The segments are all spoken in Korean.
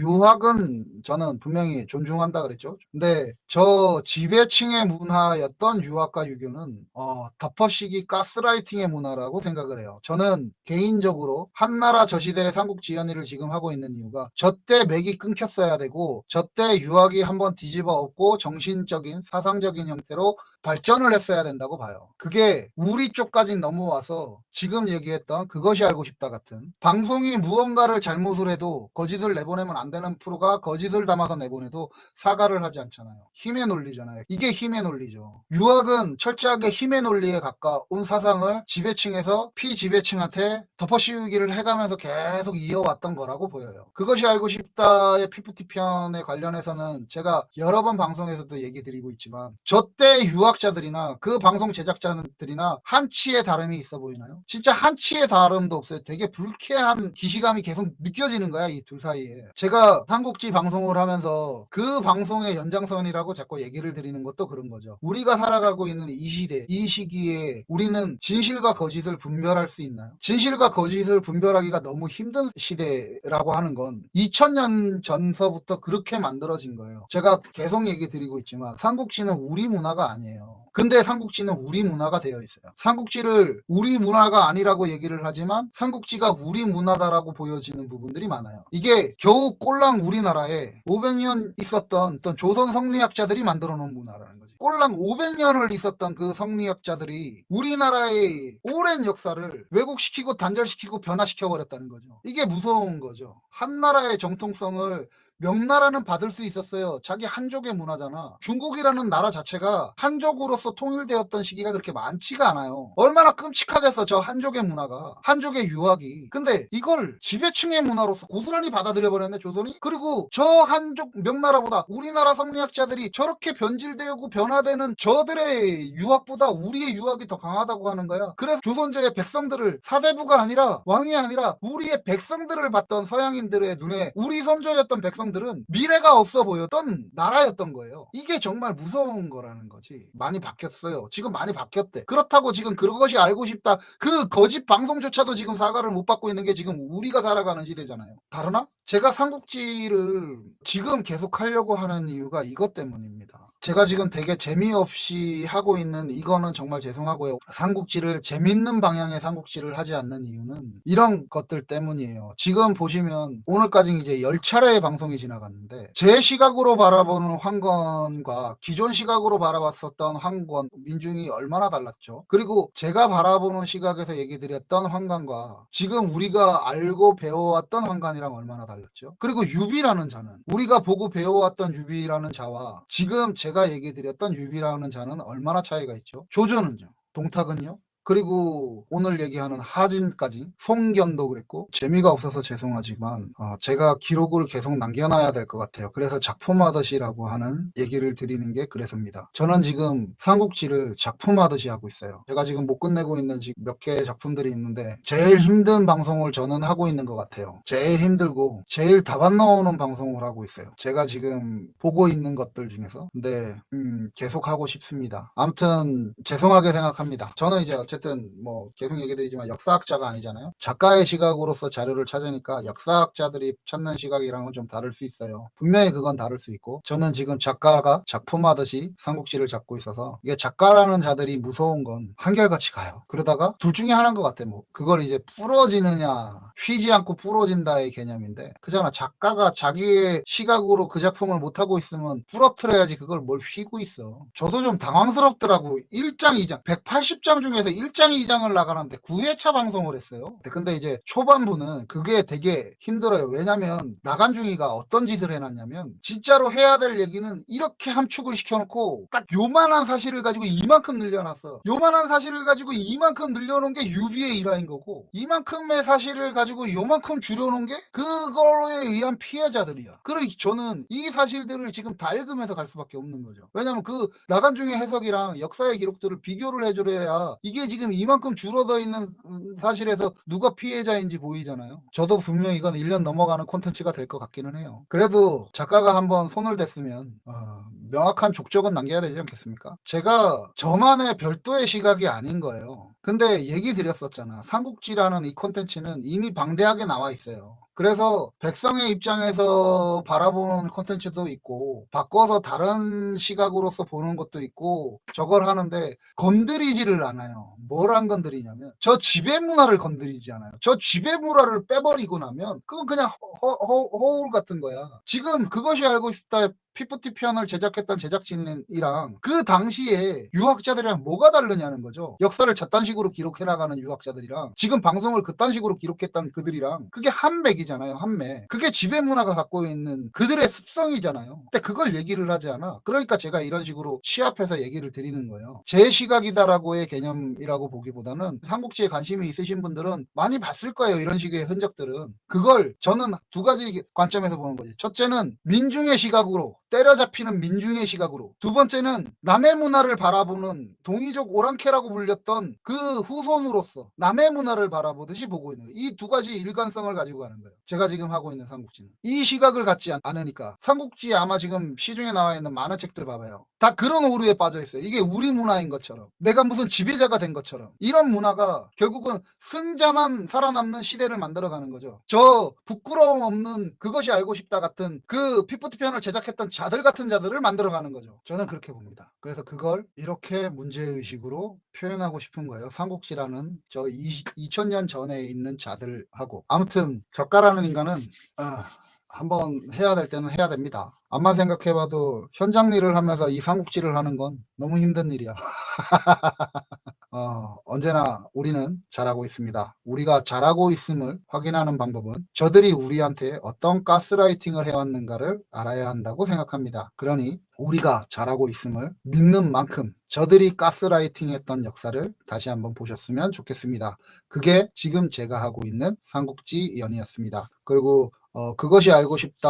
유학은 저는 분명히 존중한다 그랬죠. 근데 저 지배층의 문화였던 유학과 유교는 어, 덮어씌기 가스라이팅의 문화라고 생각을 해요. 저는 개인적으로 한나라 저 시대의 삼국지연의를 지금 하고 있는 이유가 저때 맥이 끊겼어야 되고 저때 유학이 한번 뒤집어 엎고 정신적인 사상적인 형태로 발전을 했어야 된다고 봐요. 그게 우리 쪽까지 넘어와서 지금 얘기했던 그것이 알고 싶다 같은 방송이 무언가를 잘못을 해도 거짓을 내보내면 안 되는 프로가 거짓 을 담아서 내보내도 사과를 하지 않잖아요. 힘의 논리잖아요. 이게 힘의 논리죠. 유학은 철저하게 힘의 논리에 가까운 사상을 지배층에서 피지배층한테 덮어씌우기를 해가면서 계속 이어왔던 거라고 보여요. 그것이 알고 싶다의 PPT 편에 관련해서는 제가 여러 번 방송에서도 얘기 드리고 있지만 저때 유학자들이나 그 방송 제작자들이나 한치의 다름이 있어 보이나요? 진짜 한치의 다름도 없어요. 되게 불쾌한 기시감이 계속 느껴지는 거야 이 둘 사이에. 제가 삼국지 방송 을 하면서 그 방송의 연장선이라고 자꾸 얘기를 드리는 것도 그런 거죠. 우리가 살아가고 있는 이 시대, 이 시기에 우리는 진실과 거짓을 분별할 수 있나요? 진실과 거짓을 분별하기가 너무 힘든 시대라고 하는 건 2000년 전서부터 그렇게 만들어진 거예요. 제가 계속 얘기 드리고 있지만 삼국지는 우리 문화가 아니에요. 근데 삼국지는 우리 문화가 되어 있어요. 삼국지를 우리 문화가 아니라고 얘기를 하지만 삼국지가 우리 문화다라고 보여지는 부분들이 많아요. 이게 겨우 꼴랑 우리나라에 500년 있었던 어떤 조선 성리학자들이 만들어 놓은 문화라는 거지. 꼴랑 500년을 있었던 그 성리학자들이 우리나라의 오랜 역사를 왜곡시키고 단절시키고 변화시켜 버렸다는 거죠. 이게 무서운 거죠. 한 나라의 정통성을 명나라는 받을 수 있었어요. 자기 한족의 문화잖아. 중국이라는 나라 자체가 한족으로서 통일되었던 시기가 그렇게 많지가 않아요. 얼마나 끔찍하겠어, 저 한족의 문화가. 한족의 유학이. 근데 이걸 지배층의 문화로서 고스란히 받아들여버렸네, 조선이? 그리고 저 한족 명나라보다 우리나라 성리학자들이 저렇게 변질되고 변화되는 저들의 유학보다 우리의 유학이 더 강하다고 하는 거야. 그래서 조선제의 백성들을 사대부가 아니라 왕이 아니라 우리의 백성들을 봤던 서양인 들의 눈에 우리 선조였던 백성 사람들은 미래가 없어 보였던 나라였던 거예요. 이게 정말 무서운 거라는 거지. 많이 바뀌었어요. 지금 많이 바뀌었대. 그렇다고 지금 그것이 알고 싶다. 그 거짓 방송조차도 지금 사과를 못 받고 있는 게 지금 우리가 살아가는 시대잖아요. 다르나? 제가 삼국지를 지금 계속 하려고 하는 이유가 이것 때문입니다. 제가 지금 되게 재미없이 하고 있는 이거는 정말 죄송하고요. 삼국지를 재밌는 방향의 삼국지를 하지 않는 이유는 이런 것들 때문이에요. 지금 보시면 오늘까지 이제 10차례의 방송이 지나갔는데 제 시각으로 바라보는 황건과 기존 시각으로 바라봤었던 황건, 민중이 얼마나 달랐죠. 그리고 제가 바라보는 시각에서 얘기 드렸던 황관과 지금 우리가 알고 배워왔던 황관이랑 얼마나 달랐죠. 그리고 유비라는 자는 우리가 보고 배워왔던 유비라는 자와 지금 제가 얘기 드렸던 유비라는 자는 얼마나 차이가 있죠. 조조는요. 동탁은요. 그리고 오늘 얘기하는 하진까지 송견도 그랬고 재미가 없어서 죄송하지만 어, 제가 기록을 계속 남겨놔야 될 것 같아요. 그래서 작품하듯이라고 하는 얘기를 드리는 게 그래서입니다. 저는 지금 삼국지를 작품하듯이 하고 있어요. 제가 지금 못 끝내고 있는 몇 개의 작품들이 있는데 제일 힘든 방송을 저는 하고 있는 것 같아요. 제일 힘들고 제일 답안 나오는 방송을 하고 있어요. 제가 지금 보고 있는 것들 중에서 근데 음, 계속 하고 싶습니다. 아무튼 죄송하게 생각합니다. 저는 이제 어쨌든 뭐 계속 얘기드리지만 역사학자가 아니잖아요. 작가의 시각으로서 자료를 찾으니까 역사학자들이 찾는 시각이랑은 좀 다를 수 있어요. 분명히 그건 다를 수 있고 저는 지금 작가가 작품하듯이 삼국지를 잡고 있어서 이게 작가라는 자들이 무서운 건 한결같이 가요. 그러다가 둘 중에 하나인 것 같아. 뭐 그걸 이제 부러지느냐 쉬지 않고 부러진다의 개념인데 그잖아. 작가가 자기의 시각으로 그 작품을 못하고 있으면 부러뜨려야지 그걸 뭘 쉬고 있어. 저도 좀 당황스럽더라고. 1장, 2장, 180장 중에서 1 장, 2장을 나가는데 9회차 방송을 했어요. 근데 이제 초반부는 그게 되게 힘들어요. 왜냐면 나간중이가 어떤 짓을 해놨냐면 진짜로 해야 될 얘기는 이렇게 함축을 시켜놓고 딱 요만한 사실을 가지고 이만큼 늘려놨어. 요만한 사실을 가지고 이만큼 늘려놓은 게 유비의 일화인 거고 이만큼의 사실을 가지고 요만큼 줄여놓은 게 그거에 의한 피해자들이야. 그러니 저는 이 사실들을 지금 다 읽으면서 갈 수밖에 없는 거죠. 왜냐면 그 나간중의 해석이랑 역사의 기록들을 비교를 해줘야 이게 지금 이만큼 줄어져 있는 음, 사실에서 누가 피해자인지 보이잖아요. 저도 분명 이건 1년 넘어가는 콘텐츠가 될 것 같기는 해요. 그래도 작가가 한번 손을 댔으면 어, 명확한 족적은 남겨야 되지 않겠습니까? 제가 저만의 별도의 시각이 아닌 거예요. 근데 얘기 드렸었잖아. 삼국지라는 이 콘텐츠는 이미 방대하게 나와 있어요. 그래서 백성의 입장에서 바라보는 콘텐츠도 있고 바꿔서 다른 시각으로서 보는 것도 있고 저걸 하는데 건드리지를 않아요. 뭘 안 건드리냐면 저 지배 문화를 건드리지 않아요. 저 지배 문화를 빼버리고 나면 그건 그냥 허, 허, 허울 같은 거야. 지금 그것이 알고 싶다 피프티 편을 제작했던 제작진이랑 그 당시에 유학자들이랑 뭐가 다르냐는 거죠. 역사를 저딴 식으로 기록해 나가는 유학자들이랑 지금 방송을 그딴 식으로 기록했던 그들이랑 그게 한 맥이잖아요. 한 맥. 그게 지배 문화가 갖고 있는 그들의 습성이잖아요. 근데 그걸 얘기를 하지 않아. 그러니까 제가 이런 식으로 시합해서 얘기를 드리는 거예요. 제 시각이다라고의 개념이라고 보기보다는 삼국지에 관심이 있으신 분들은 많이 봤을 거예요. 이런 식의 흔적들은. 그걸 저는 두 가지 관점에서 보는 거지. 첫째는 민중의 시각으로 때려잡히는 민중의 시각으로 두 번째는 남의 문화를 바라보는 동이족 오랑캐라고 불렸던 그 후손으로서 남의 문화를 바라보듯이 보고 있는 이 두 가지 일관성을 가지고 가는 거예요. 제가 지금 하고 있는 삼국지는 이 시각을 갖지 않- 않으니까 삼국지 아마 지금 시중에 나와 있는 만화책들 봐봐요. 다 그런 오류에 빠져 있어요. 이게 우리 문화인 것처럼 내가 무슨 지배자가 된 것처럼 이런 문화가 결국은 승자만 살아남는 시대를 만들어가는 거죠. 저 부끄러움 없는 그것이 알고 싶다 같은 그 피프티 편을 제작했던 자들 같은 자들을 만들어가는 거죠. 저는 그렇게 봅니다. 그래서 그걸 이렇게 문제의식으로 표현하고 싶은 거예요. 삼국지라는 저 2000년 전에 있는 자들하고 아무튼 젓가라는 인간은 아, 한번 해야 될 때는 해야 됩니다. 암만 생각해봐도 현장 일을 하면서 이 삼국지를 하는 건 너무 힘든 일이야. 어, 언제나 우리는 잘하고 있습니다. 우리가 잘하고 있음을 확인하는 방법은 저들이 우리한테 어떤 가스라이팅을 해왔는가를 알아야 한다고 생각합니다. 그러니 우리가 잘하고 있음을 믿는 만큼 저들이 가스라이팅 했던 역사를 다시 한번 보셨으면 좋겠습니다. 그게 지금 제가 하고 있는 삼국지 연이었습니다. 그리고 어, 그것이 알고 싶다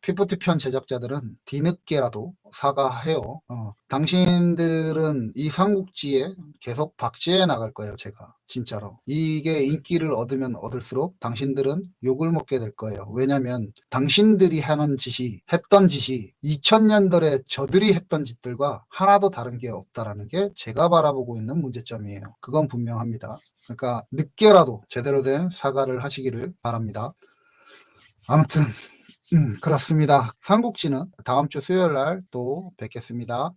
피프티 편 제작자들은 뒤늦게라도 사과해요. 어, 당신들은 이 삼국지에 계속 박제해 나갈 거예요, 제가. 진짜로. 이게 인기를 얻으면 얻을수록 당신들은 욕을 먹게 될 거예요. 왜냐면 당신들이 하는 짓이, 했던 짓이 2000년들에 저들이 했던 짓들과 하나도 다른 게 없다라는 게 제가 바라보고 있는 문제점이에요. 그건 분명합니다. 그러니까 늦게라도 제대로 된 사과를 하시기를 바랍니다. 아무튼 음, 그렇습니다. 삼국지는 다음 주 수요일 날 또 뵙겠습니다.